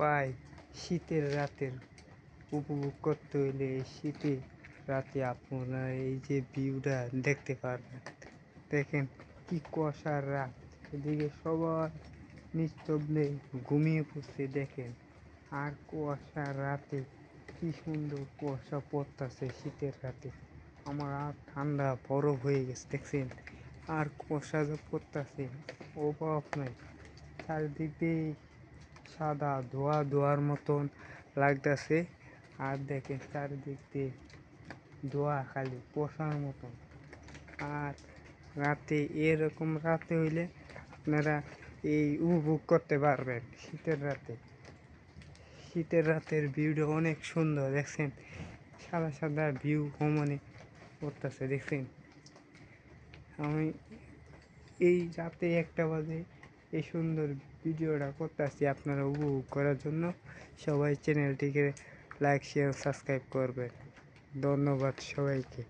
পাই শীতের রাতের উপভোগ করতে হইলে এই শীতে রাতে আপনারা এই যে ভিউটা দেখতে পারবেন। দেখেন কি কুয়াশার রাত। এদিকে সবার নিস্তব্ধে ঘুমিয়ে পড়ছে, দেখেন। আর কুয়াশার রাতে কি সুন্দর কুয়াশা পড়তেছে শীতের রাতে। আমার আর ঠান্ডা বরফ হয়ে গেছে, দেখছেন? আর কুয়াশা যে পড়তেছে, অভাব নাই। চারিদিক দিয়ে সাদা ধোয়া ধোয়ার মতন লাগতেছে। আর দেখেন চারিদিক দিয়ে ধোয়া খালি কুয়াশার মতন। আর রাতে এরকম রাতে হইলে আপনারা এই উপভোগ করতে পারবেন শীতের রাতে। শীতের রাতের ভিউটা অনেক সুন্দর, দেখছেন? সাদা সাদা ভিউ ভ্রমণে করতেছে দেখছেন? আমি এই রাতে একটা বাজে এই সুন্দর ভিডিওটা করতেছি আপনারা উপভোগ করার জন্য। সবাই চ্যানেলটিকে লাইক শেয়ার সাবস্ক্রাইব করবেন। ধন্যবাদ সবাইকে।